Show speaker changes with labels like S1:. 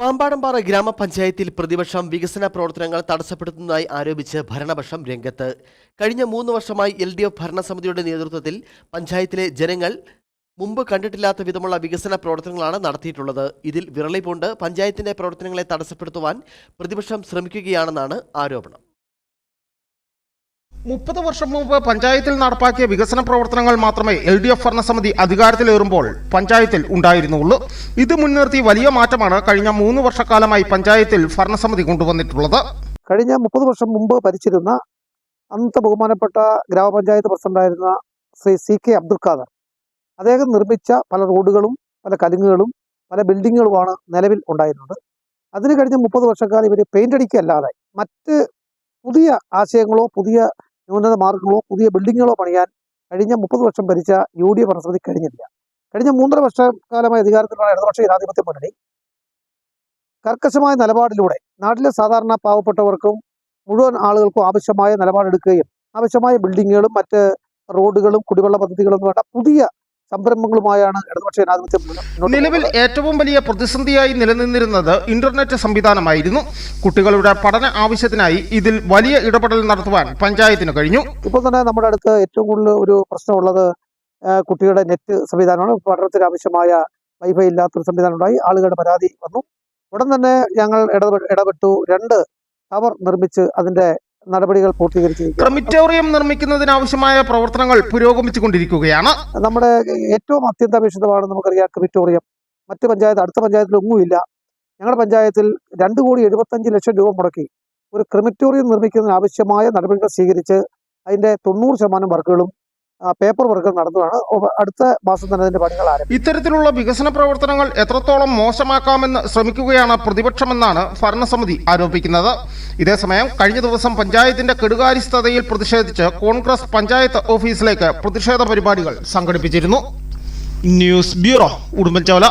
S1: പാമ്പാടമ്പാറ ഗ്രാമപഞ്ചായത്തിൽ പ്രതിപക്ഷം വികസന പ്രവർത്തനങ്ങൾ തടസ്സപ്പെടുത്തുന്നതായി ആരോപിച്ച് ഭരണപക്ഷം രംഗത്ത്. കഴിഞ്ഞ മൂന്ന് വർഷമായി എൽ ഡി എഫ് ഭരണസമിതിയുടെ നേതൃത്വത്തിൽ പഞ്ചായത്തിലെ ജനങ്ങൾ മുമ്പ് കണ്ടിട്ടില്ലാത്ത വിധമുള്ള വികസന പ്രവർത്തനങ്ങളാണ് നടത്തിയിട്ടുള്ളത്. ഇതിൽ വിരളിപൂണ്ട് പഞ്ചായത്തിന്റെ പ്രവർത്തനങ്ങളെ തടസ്സപ്പെടുത്തുവാൻ പ്രതിപക്ഷം ശ്രമിക്കുകയാണെന്നാണ് ആരോപണം.
S2: മുപ്പത് വർഷം മുമ്പ് പഞ്ചായത്തിൽ നടപ്പാക്കിയ വികസന പ്രവർത്തനങ്ങൾ മാത്രമേ എൽ ഡി എഫ് ഭരണസമിതി അധികാരത്തിലേറുമ്പോൾ പഞ്ചായത്തിൽ ഉണ്ടായിരുന്നുള്ളൂ. ഇത് മുൻനിർത്തി വലിയ മാറ്റമാണ് കഴിഞ്ഞ മൂന്ന് വർഷക്കാലമായി പഞ്ചായത്തിൽ ഭരണസമിതി കൊണ്ടുവന്നിട്ടുള്ളത്.
S3: കഴിഞ്ഞ മുപ്പത് വർഷം മുമ്പ് ഭരിച്ചിരുന്ന അന്നത്തെ ബഹുമാനപ്പെട്ട ഗ്രാമപഞ്ചായത്ത് പ്രസിഡന്റായിരുന്ന ശ്രീ സി കെ അബ്ദുൽ ഖാദർ. അദ്ദേഹം നിർമ്മിച്ച പല റോഡുകളും പല കലുങ്ങുകളും പല ബിൽഡിങ്ങുകളുമാണ് നിലവിൽ ഉണ്ടായിരുന്നത്. അതിന് കഴിഞ്ഞ മുപ്പത് വർഷക്കാലം ഇവർ പെയിന്റ് അടിക്കല്ലാതെ മറ്റ് പുതിയ ആശയങ്ങളോ പുതിയ ന്യൂനത മാർഗങ്ങളോ പുതിയ ബിൽഡിങ്ങുകളോ പണിയാൻ കഴിഞ്ഞ മുപ്പത് വർഷം ഭരിച്ച യു ഡി എഫ് ഭരണസമിതി കഴിഞ്ഞില്ല കഴിഞ്ഞ മൂന്നര വർഷക്കാലമായി അധികാരത്തിലുള്ള ഇടതുപക്ഷ ജനാധിപത്യ മുന്നണി കർക്കശമായ നിലപാടിലൂടെ നാട്ടിലെ സാധാരണ പാവപ്പെട്ടവർക്കും മുഴുവൻ ആളുകൾക്കും ആവശ്യമായ നിലപാടെടുക്കുകയും ആവശ്യമായ ബിൽഡിങ്ങുകളും മറ്റ് റോഡുകളും കുടിവെള്ള പദ്ധതികളും വേണ്ട പുതിയ സംരംഭങ്ങളുമായാണ് ഇടതുപക്ഷ ജനാധിപത്യം
S2: നിലവിൽ ഏറ്റവും വലിയ പ്രതിസന്ധിയായി നിലനിന്നിരുന്നത് ഇന്റർനെറ്റ് സംവിധാനമായിരുന്നു. കുട്ടികളുടെ പഠന ആവശ്യത്തിനായി ഇതിൽ വലിയ ഇടപെടൽ നടത്തുവാൻ പഞ്ചായത്തിന് കഴിഞ്ഞു.
S3: ഇപ്പോൾ തന്നെ നമ്മുടെ അടുത്ത് ഏറ്റവും കൂടുതൽ ഒരു പ്രശ്നമുള്ളത് കുട്ടികളുടെ നെറ്റ് സംവിധാനമാണ്. പഠനത്തിന് ആവശ്യമായ വൈഫൈ ഇല്ലാത്തൊരു സംവിധാനം ഉണ്ടായി ആളുകളുടെ പരാതി വന്നു. ഉടൻ തന്നെ ഞങ്ങൾ ഇടപെട്ടു. രണ്ട് ടവർ നിർമ്മിച്ച് അതിന്റെ നടപടികൾ പൂർത്തീകരിച്ചിരിക്കുക
S2: ക്രമിറ്റോറിയം നിർമ്മിക്കുന്നതിനാവശ്യമായ പ്രവർത്തനങ്ങൾ പുരോഗമിച്ചുകൊണ്ടിരിക്കുകയാണ്.
S3: നമ്മുടെ ഏറ്റവും അത്യന്താപേക്ഷിതമാണ് നമുക്കറിയാം ക്രിമിറ്റോറിയം. മറ്റ് പഞ്ചായത്ത് അടുത്ത പഞ്ചായത്തിലൊന്നുമില്ല ഞങ്ങളുടെ പഞ്ചായത്തിൽ രണ്ട് കോടി എഴുപത്തഞ്ച് ലക്ഷം രൂപ മുടക്കി. ഒരു ക്രിമിറ്റോറിയം നിർമ്മിക്കുന്നതിന് ആവശ്യമായ നടപടികൾ സ്വീകരിച്ച് അതിന്റെ തൊണ്ണൂറ് ശതമാനം വർക്കുകളും പേപ്പർ വർക്കുകൾ നടന്നതാണ് അടുത്ത മാസം തന്നെ അതിന്റെ പണികൾ ആരംഭിക്കും.
S2: ഇത്തരത്തിലുള്ള വികസന പ്രവർത്തനങ്ങൾ എത്രത്തോളം മോശമാക്കാമെന്ന് ശ്രമിക്കുകയാണ് പ്രതിപക്ഷമെന്നാണ് ഭരണസമിതി ആരോപിക്കുന്നത്. ഇതേസമയം കഴിഞ്ഞ ദിവസം പഞ്ചായത്തിന്റെ കെടുകാര്യസ്ഥതയിൽ പ്രതിഷേധിച്ച് കോൺഗ്രസ് പഞ്ചായത്ത് ഓഫീസിലേക്ക് പ്രതിഷേധ പരിപാടികൾ സംഘടിപ്പിച്ചിരുന്നു. News bureau Udumbanchola